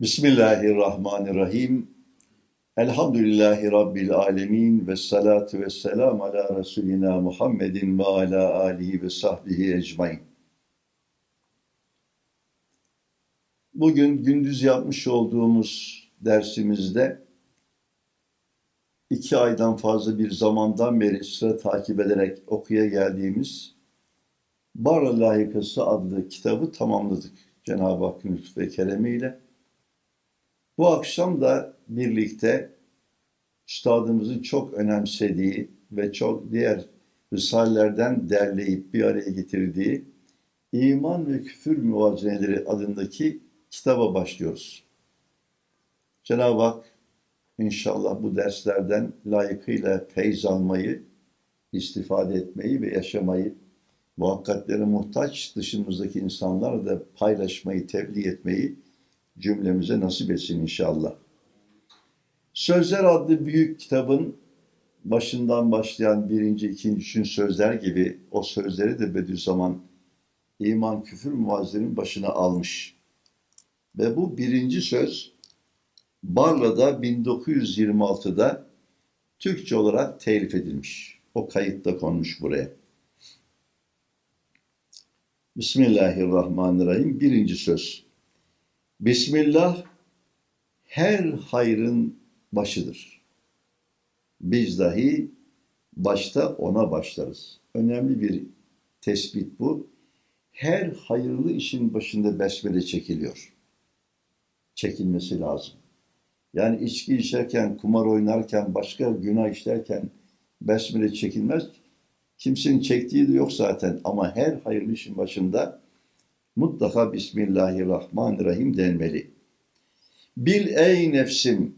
Bismillahirrahmanirrahim. Elhamdülillahi Rabbil alemin ve salatu ve selam ala Resulina Muhammedin ve ala alihi ve sahbihi ecmain. Bugün gündüz yapmış olduğumuz dersimizde iki aydan fazla bir zamandan beri sıra takip ederek okuya geldiğimiz Barla Layıkası adlı kitabı tamamladık. Cenab-ı Hakk'ın lütfu ve keremiyle. Bu akşam da birlikte üstadımızın çok önemsediği ve çok diğer risalelerden derleyip bir araya getirdiği İman ve Küfür Muvazeneleri adındaki kitaba başlıyoruz. Cenab-ı Hak inşallah bu derslerden layıkıyla feyz almayı, istifade etmeyi ve yaşamayı, muhakkatlere muhtaç dışımızdaki insanlarla da paylaşmayı, tebliğ etmeyi cümlemize nasip etsin inşallah. Sözler adlı büyük kitabın başından başlayan birinci, ikinci, üçüncü sözler gibi o sözleri de Bediüzzaman iman küfür muazzinin başına almış. Ve bu birinci söz Barla'da 1926'da Türkçe olarak telif edilmiş. O kayıtta konmuş buraya. Bismillahirrahmanirrahim. Birinci söz. Bismillah her hayrın başıdır. Biz dahi başta ona başlarız. Önemli bir tespit bu. Her hayırlı işin başında besmele çekiliyor. Çekilmesi lazım. Yani içki içerken, kumar oynarken, başka günah işlerken besmele çekilmez. Kimsenin çektiği de yok zaten ama her hayırlı işin başında mutlaka Bismillahirrahmanirrahim denmeli. Bil ey nefsim,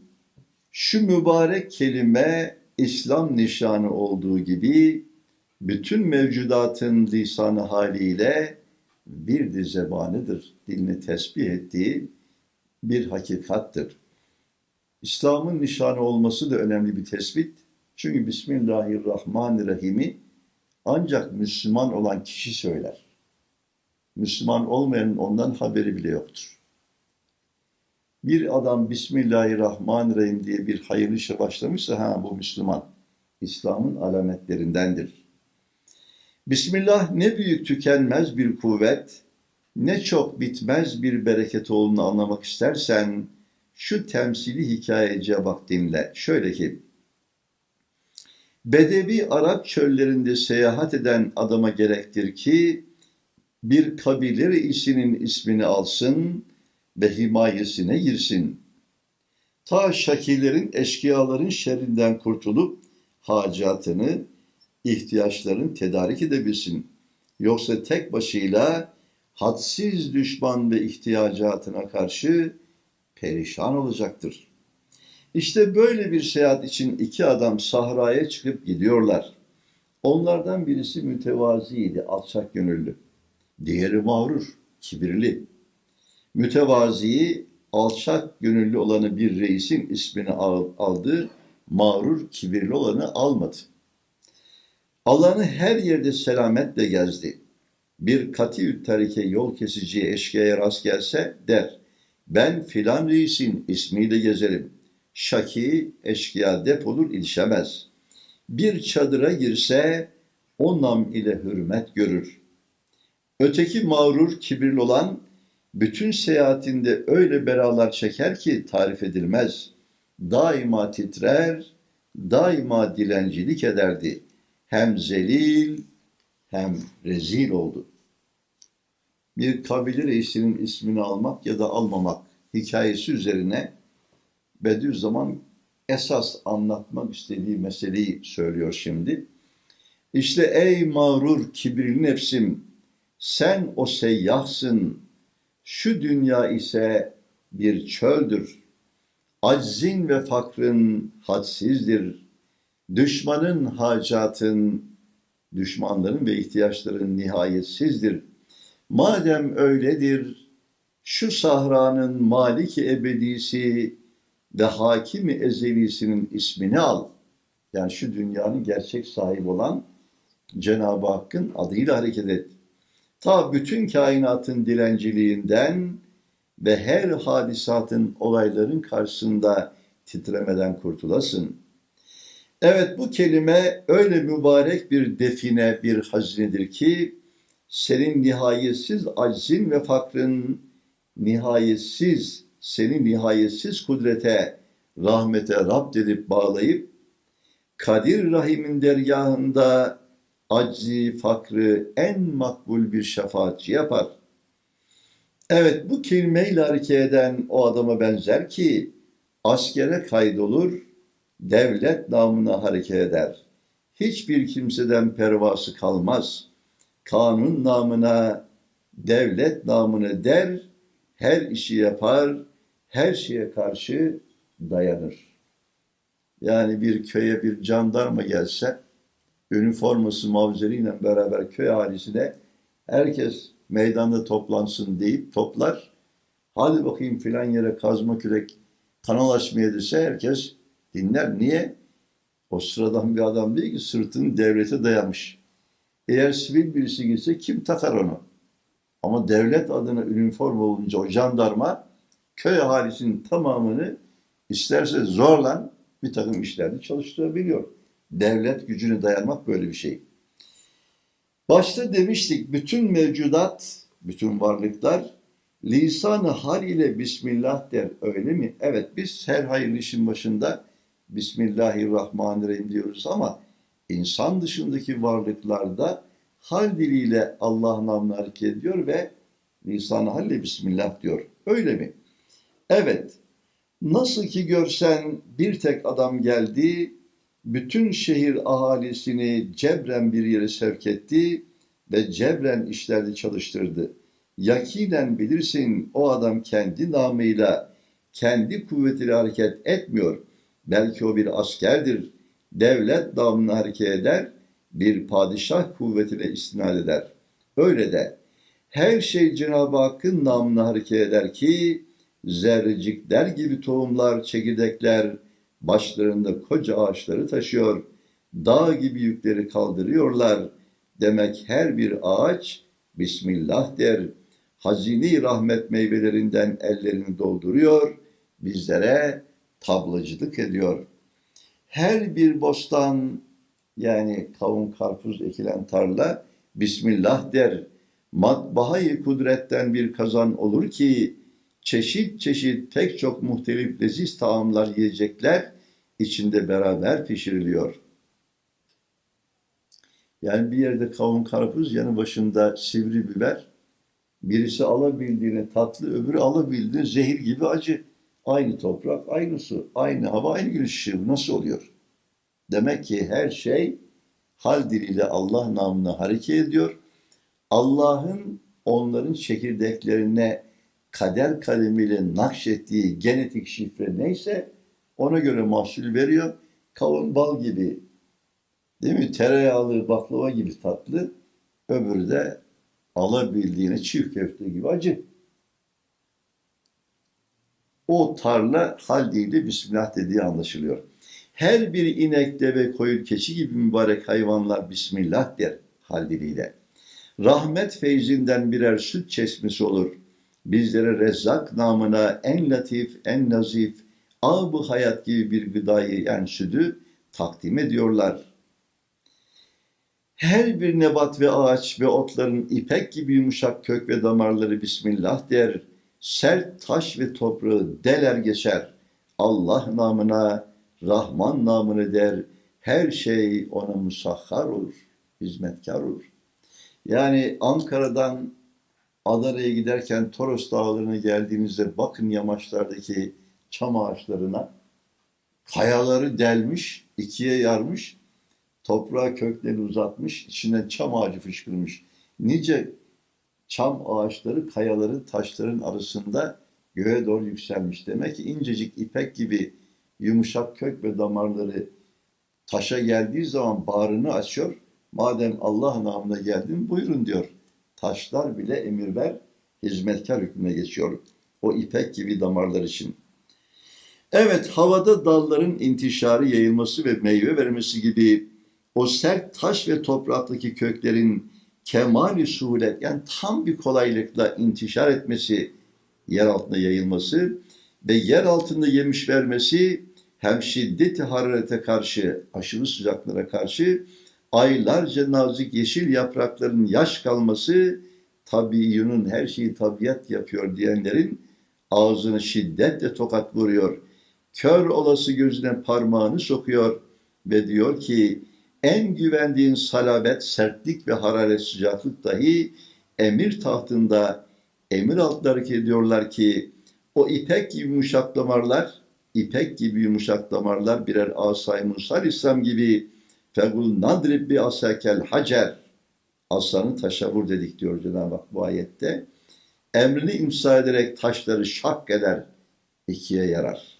şu mübarek kelime İslam nişanı olduğu gibi bütün mevcudatın lisanı haliyle bir de zebanıdır. Dilini tesbih ettiği bir hakikattır. İslam'ın nişanı olması da önemli bir tespit. Çünkü Bismillahirrahmanirrahim'i ancak Müslüman olan kişi söyler. Müslüman olmayanın ondan haberi bile yoktur. Bir adam Bismillahirrahmanirrahim diye bir hayırlı işe başlamışsa ha bu Müslüman. İslam'ın alametlerindendir. Bismillah ne büyük tükenmez bir kuvvet, ne çok bitmez bir bereket olduğunu anlamak istersen şu temsili hikayeciye bak dinle. Şöyle ki, Bedevi Arap çöllerinde seyahat eden adama gerektir ki bir kabile reisinin ismini alsın ve himayesine girsin. Ta şakilerin, eşkıyaların şerrinden kurtulup hacatını, ihtiyaçlarını tedarik edebilsin. Yoksa tek başıyla hadsiz düşman ve ihtiyacatına karşı perişan olacaktır. İşte böyle bir seyahat için iki adam sahraya çıkıp gidiyorlar. Onlardan birisi mütevaziydi, alçak gönüllü. Diğeri mağrur, kibirli. Mütevaziyi, alçak gönüllü olanı bir reisin ismini aldı, mağrur, kibirli olanı almadı. Alanı her yerde selametle gezdi. Bir kati tarike yol kesici eşkıya rast gelse der, ben filan reisin ismiyle gezerim. Şaki eşkıya defolur ilişemez. Bir çadıra girse o nam ile hürmet görür. Öteki mağrur, kibirli olan bütün seyahatinde öyle belalar çeker ki tarif edilmez. Daima titrer, daima dilencilik ederdi. Hem zelil hem rezil oldu. Bir kabile reisinin ismini almak ya da almamak hikayesi üzerine Bediüzzaman esas anlatmak istediği meseleyi söylüyor şimdi. İşte ey mağrur kibirli nefsim sen o seyyahsın. Şu dünya ise bir çöldür. Aczin ve fakrın hadsizdir. Düşmanın hacatın, düşmanların ve ihtiyaçların nihayetsizdir. Madem öyledir, şu sahranın maliki ebedisi ve hakimi ezelisinin ismini al. Yani şu dünyanın gerçek sahibi olan Cenab-ı Hakk'ın adıyla hareket et. Ta bütün kainatın dilenciliğinden ve her hadisatın, olayların karşısında titremeden kurtulasın. Evet bu kelime öyle mübarek bir define, bir hazinedir ki senin nihayetsiz aczin ve fakrın nihayetsiz, seni nihayetsiz kudrete, rahmete rapt edip bağlayıp Kadir Rahim'in dergahında aczi, fakrı en makbul bir şefaatçi yapar. Evet bu kelimeyle hareket eden o adama benzer ki askere kaydolur, devlet namına hareket eder. Hiçbir kimseden pervası kalmaz. Kanun namına, devlet namına der, her işi yapar, her şeye karşı dayanır. Yani bir köye bir jandarma gelse, üniforması mavzeriyle beraber köy ahalisine herkes meydanda toplansın deyip toplar. Hadi bakayım filan yere kazma kürek kanal açmaya dese herkes dinler. Niye? O sıradan bir adam değil ki sırtını devlete dayamış. Eğer sivil birisi gitse kim takar onu? Ama devlet adına üniforma olunca o jandarma köy ahalisinin tamamını isterse zorla bir takım işlerde çalıştırabiliyor. Devlet gücüne dayanmak böyle bir şey. Başta demiştik bütün mevcudat, bütün varlıklar lisanı hal ile Bismillah der öyle mi? Evet biz her hayırlı işin başında Bismillahirrahmanirrahim diyoruz ama insan dışındaki varlıklarda hal diliyle Allah namına hareket ediyor ve lisan-ı halle Bismillah diyor. Öyle mi? Evet. Nasıl ki görsen bir tek adam geldi, bütün şehir ahalisini cebren bir yere sevk etti ve cebren işlerde çalıştırdı. Yakinen bilirsin o adam kendi namıyla, kendi kuvvetiyle hareket etmiyor. Belki o bir askerdir, devlet namına hareket eder, bir padişah kuvvetine istinad eder. Öyle de her şey Cenab-ı Hakk'ın namına hareket eder ki zerrecikler gibi tohumlar, çekirdekler başlarında koca ağaçları taşıyor. Dağ gibi yükleri kaldırıyorlar. Demek her bir ağaç Bismillah der. Hazine rahmet meyvelerinden ellerini dolduruyor. Bizlere tablacılık ediyor. Her bir bostan yani kavun karpuz ekilen tarla Bismillah der. Matbaayı kudretten bir kazan olur ki çeşit çeşit pek çok muhtelif leziz taamlar yiyecekler içinde beraber pişiriliyor. Yani bir yerde kavun karpuz yanı başında sivri biber birisi alabildiğine tatlı öbürü alabildiğine zehir gibi acı. Aynı toprak, aynı su, aynı hava, aynı güneş ışığı. Nasıl oluyor? Demek ki her şey hal diliyle Allah namına hareket ediyor. Allah'ın onların çekirdeklerine kader kalemiyle nakşettiği genetik şifre neyse ona göre mahsul veriyor. Kavun bal gibi değil mi? Tereyağlı baklava gibi tatlı. Öbürü de alabildiğine çiğ köfte gibi acı. O tarla hal değil de Bismillah dediği anlaşılıyor. Her bir inek, deve, koyun, keçi gibi mübarek hayvanlar Bismillah der hal diliyle. Rahmet feyzinden birer süt çeşmesi olur. Bizlere rezzak namına en latif, en nazif, ağ hayat gibi bir gıdayı yani sütü takdim ediyorlar. Her bir nebat ve ağaç ve otların ipek gibi yumuşak kök ve damarları Bismillah der. Sert taş ve toprağı deler geçer. Allah namına, Rahman namını der. Her şey ona musahhar olur, hizmetkar olur. Yani Ankara'dan Adana'ya giderken Toros Dağları'na geldiğinizde bakın yamaçlardaki çam ağaçlarına. Kayaları delmiş, ikiye yarmış, toprağa köklerini uzatmış, içinden çam ağacı fışkırmış. Nice çam ağaçları kayaların, taşların arasında göğe doğru yükselmiş. Demek ki incecik ipek gibi yumuşak kök ve damarları taşa geldiği zaman bağrını açıyor. Madem Allah namına geldin buyurun diyor. Taşlar bile emir ver, hizmetkar hükmüne geçiyor. O ipek gibi damarlar için. Evet, havada dalların intişarı, yayılması ve meyve vermesi gibi o sert taş ve topraktaki köklerin kemali suhulet yani tam bir kolaylıkla intişar etmesi yer altına yayılması ve yer altında yemiş vermesi hem şiddeti hararete karşı, aşırı sıcaklara karşı aylarca nazik yeşil yaprakların yaş kalması tabiiyunun her şeyi tabiat yapıyor diyenlerin ağzını şiddetle tokat vuruyor. Kör olası gözüne parmağını sokuyor ve diyor ki en güvendiğin salabet, sertlik ve hararet, sıcaklık dahi emir tahtında emir altında hareket ediyorlar ki o ipek gibi yumuşak damarlar, ipek gibi yumuşak damarlar birer asay Musa İslam gibi fegul nadrib bi asakel hacer asanı taşa vur dedik diyor Cenab-ı Hak bu ayette. Emrini imsa ederek taşları şak eder, ikiye yarar.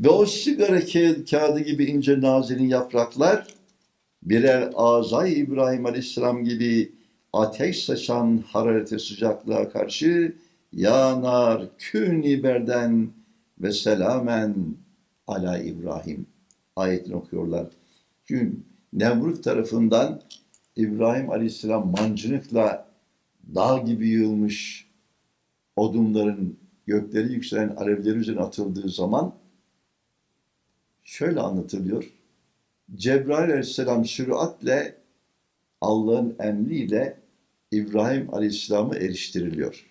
Ve o sigara ka- kağıdı gibi ince nazilin yapraklar birer azay İbrahim Aleyhisselam gibi ateş saçan hararete sıcaklığa karşı yanar kün berden ve selamen ala İbrahim ayetini okuyorlar. Çünkü Nemrut tarafından İbrahim Aleyhisselam mancınıkla dağ gibi yığılmış odunların gökleri yükselen alevleri üzerine atıldığı zaman şöyle anlatılıyor. Cebrail Aleyhisselam süratle Allah'ın emriyle İbrahim Aleyhisselam'ı eriştiriliyor.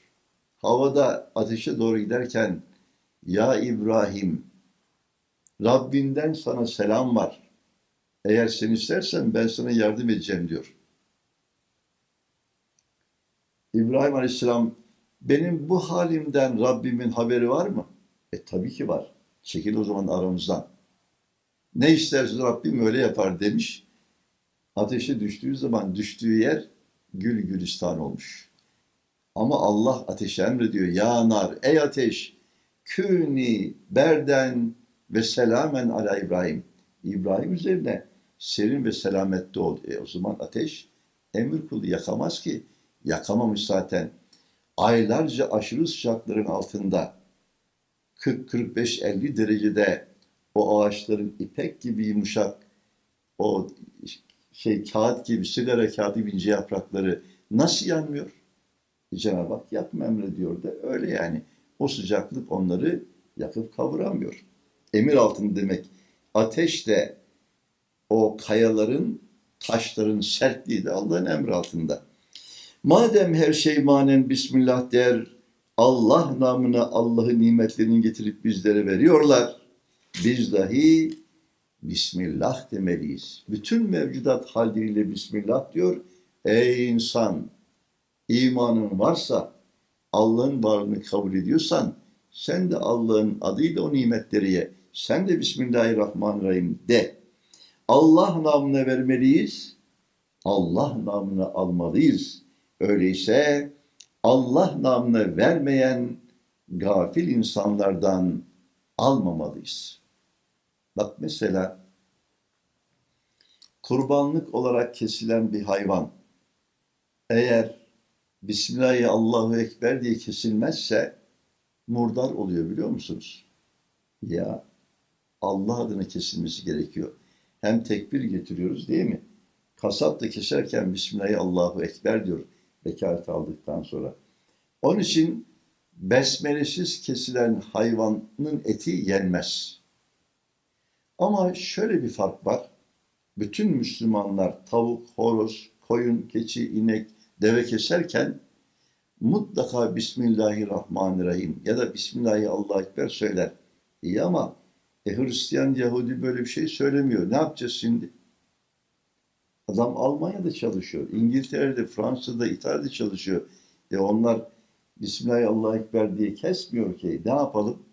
Havada ateşe doğru giderken ya İbrahim Rabbinden sana selam var. Eğer sen istersen ben sana yardım edeceğim diyor. İbrahim Aleyhisselam benim bu halimden Rabbimin haberi var mı? E tabii ki var. Çekil o zaman aramızdan. Ne isterse Rabbim öyle yapar demiş. Ateşe düştüğü zaman düştüğü yer gül gülistan olmuş. Ama Allah ateşe emrediyor. Ya nar, ey ateş, küni berden ve selamen ala İbrahim. İbrahim üzerine serin ve selamette ol. E o zaman ateş emir kulu yakamaz ki. Yakamamış zaten. Aylarca aşırı sıcakların altında 40-45-50 derecede o ağaçların ipek gibi yumuşak o şey kağıt gibi sigara kağıdı gibi ince yaprakları nasıl yanmıyor? Cenab-ı Hak yakma emrediyor da öyle yani. O sıcaklık onları yakıp kavuramıyor. Emir altında demek. Ateş de o kayaların, taşların sertliği de Allah'ın emri altında. Madem her şey manen Bismillah der, Allah namına Allah'ın nimetlerini getirip bizlere veriyorlar. Biz dahi Bismillah demeliyiz. Bütün mevcudat halleriyle Bismillah diyor. Ey insan, imanın varsa, Allah'ın varlığını kabul ediyorsan, sen de Allah'ın adıyla o nimetleri ye. Sen de Bismillahirrahmanirrahim de. Allah namına vermeliyiz, Allah namına almalıyız. Öyleyse Allah namına vermeyen gafil insanlardan almamalıyız. Bak mesela kurbanlık olarak kesilen bir hayvan eğer Bismillahi Allahu Ekber diye kesilmezse murdar oluyor biliyor musunuz? Ya Allah adına kesilmesi gerekiyor. Hem tekbir getiriyoruz değil mi? Kasap da keserken Bismillahi Allahu Ekber diyor vekalet aldıktan sonra. Onun için besmelesiz kesilen hayvanın eti yenmez. Ama şöyle bir fark var. Bütün Müslümanlar tavuk, horoz, koyun, keçi, inek, deve keserken mutlaka Bismillahirrahmanirrahim ya da Bismillahi Allahu Ekber söyler. İyi ama e, Hristiyan, Yahudi böyle bir şey söylemiyor. Ne yapacağız şimdi? Adam Almanya'da çalışıyor, İngiltere'de, Fransa'da, İtalya'da çalışıyor. E onlar Bismillahirrahmanirrahim diye kesmiyor ki. Ne yapalım?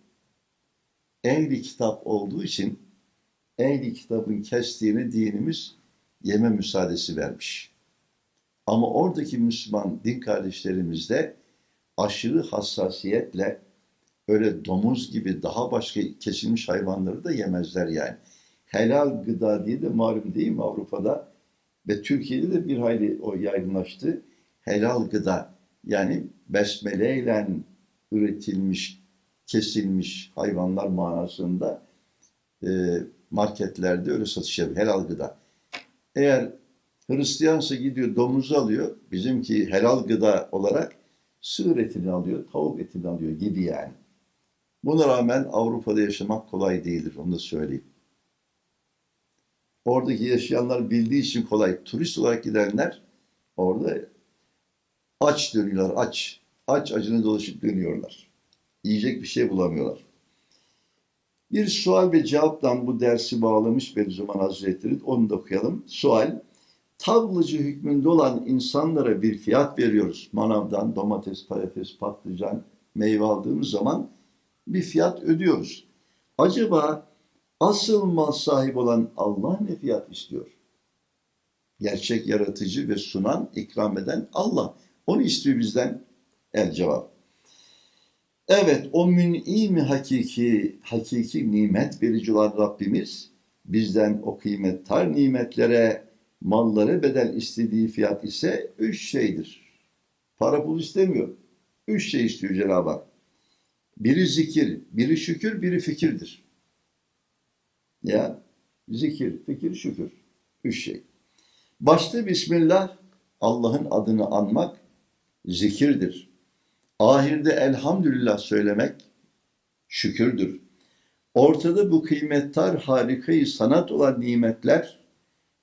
Ehli kitap olduğu için ehli kitabın kestiğini dinimiz yeme müsaadesi vermiş. Ama oradaki Müslüman din kardeşlerimiz de aşırı hassasiyetle öyle domuz gibi daha başka kesilmiş hayvanları da yemezler yani. Helal gıda diye de malum değil mi Avrupa'da ve Türkiye'de de bir hayli o yaygınlaştı. Helal gıda yani besmele ile üretilmiş, kesilmiş hayvanlar manasında e, marketlerde öyle satış yapıyor. Helal gıda. Eğer Hristiyansa gidiyor domuzu alıyor. Bizimki helal gıda olarak Sığır etini alıyor, tavuk etini alıyor gibi yani. Buna rağmen Avrupa'da yaşamak kolay değildir, onu da söyleyeyim. Oradaki yaşayanlar bildiği için kolay. Turist olarak gidenler orada aç dönüyorlar, aç. Aç acına dolaşıp dönüyorlar. Yiyecek bir şey bulamıyorlar. Bir sual ve cevaptan bu dersi bağlamış Bediüzzaman Hazretleri. Onu da okuyalım. Sual, tavlıcı hükmünde olan insanlara bir fiyat veriyoruz. Manavdan domates, patates, patlıcan, meyve aldığımız zaman bir fiyat ödüyoruz. Acaba asıl mal sahibi olan Allah ne fiyat istiyor? Gerçek yaratıcı ve sunan, ikram eden Allah. Onu istiyor bizden. El cevap. Evet, o mün'im hakiki, hakiki nimet verici olan Rabbimiz bizden o kıymettar nimetlere, malları bedel istediği fiyat ise üç şeydir. Para pul istemiyor. Üç şey istiyor Cenab-ı Hak. Biri zikir, biri şükür, biri fikirdir. Ya zikir, fikir, şükür. Üç şey. Başta Bismillah, Allah'ın adını anmak zikirdir. Ahirde elhamdülillah söylemek şükürdür. Ortada bu kıymettar harikayı sanat olan nimetler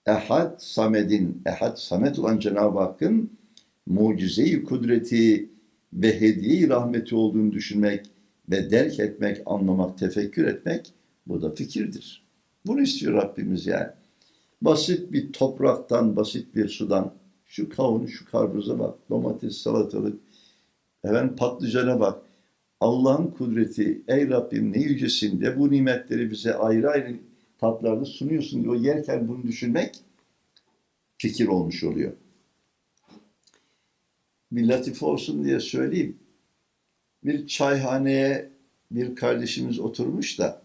Ehad Samed'in, Ehad Samet olan Cenab-ı Hakk'ın mucizeyi kudreti ve hediye rahmeti olduğunu düşünmek ve derk etmek, anlamak, tefekkür etmek bu da fikirdir. Bunu istiyor Rabbimiz yani. Basit bir topraktan, basit bir sudan şu kavun, şu karpuza bak, domates, salatalık, Efendim patlıcana bak. Allah'ın kudreti, ey Rabbim ne yücesin de bu nimetleri bize ayrı ayrı tatlarda sunuyorsun diyor. Yerken bunu düşünmek fikir olmuş oluyor. Bir latife olsun diye söyleyeyim. Bir çayhaneye bir kardeşimiz oturmuş da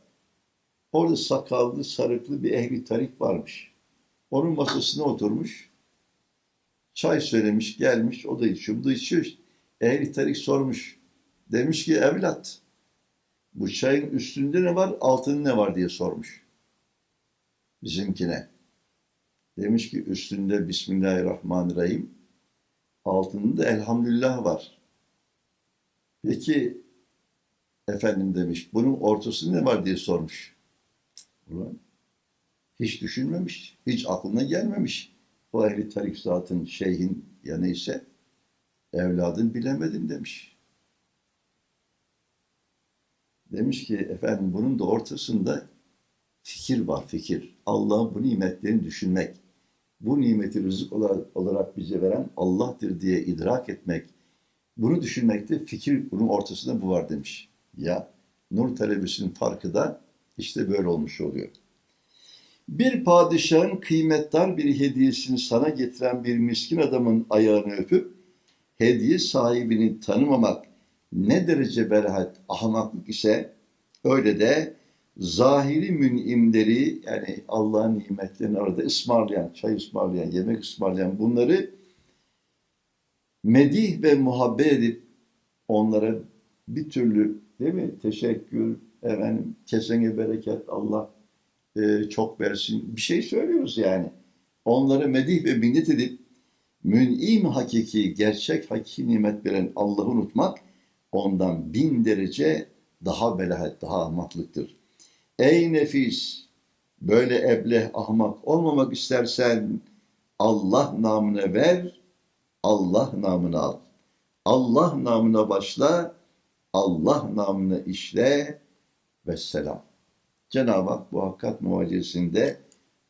orada sakallı, sarıklı bir ehli tarik varmış. Onun masasına oturmuş. Çay söylemiş, gelmiş, o da içiyor, bu da içiyor. Ehli tarik sormuş. Demiş ki evlat bu çayın üstünde ne var altında ne var diye sormuş. Bizimkine. Demiş ki üstünde Bismillahirrahmanirrahim altında elhamdülillah var. Peki efendim demiş bunun ortasında ne var diye sormuş. Ulan hiç düşünmemiş, hiç aklına gelmemiş. O ehli tarik zatın, şeyhin ya neyse evladın bilemedin demiş. Demiş ki efendim bunun da ortasında fikir var fikir. Allah'ın bu nimetlerini düşünmek. Bu nimeti rızık olarak bize veren Allah'tır diye idrak etmek. Bunu düşünmekte fikir bunun ortasında bu var demiş. Ya nur talebesinin farkı da işte böyle olmuş oluyor. Bir padişahın kıymetdar bir hediyesini sana getiren bir miskin adamın ayağını öpüp hediye sahibini tanımamak ne derece berahat, ahmaklık ise öyle de zahiri münimleri yani Allah'ın nimetlerini arada ısmarlayan, çay ısmarlayan, yemek ısmarlayan bunları medih ve muhabbet edip onlara bir türlü değil mi teşekkür, efendim kesene bereket Allah e, çok versin bir şey söylüyoruz yani. Onları medih ve minnet edip mün'im hakiki, gerçek hakiki nimet veren Allah'ı unutmak ondan bin derece daha belahet, daha ahmaklıktır. Ey nefis, böyle ebleh, ahmak olmamak istersen Allah namına ver, Allah namına al. Allah namına başla, Allah namına işle ve selam. Cenab-ı Hak bu hakikat muhacesinde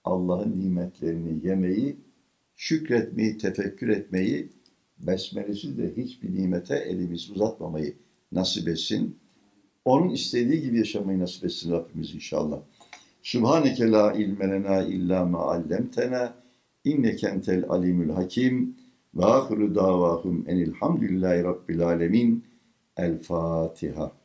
Allah'ın nimetlerini yemeyi şükretmeyi, tefekkür etmeyi, besmelesiz de hiçbir nimete elimizi uzatmamayı nasip etsin. Onun istediği gibi yaşamayı nasip etsin Rabbimiz inşallah. Subhaneke la ilme lena illa ma allemtena inneke entel alimul hakim ve ahiru davahum enilhamdülillahi rabbil alemin. El Fatiha.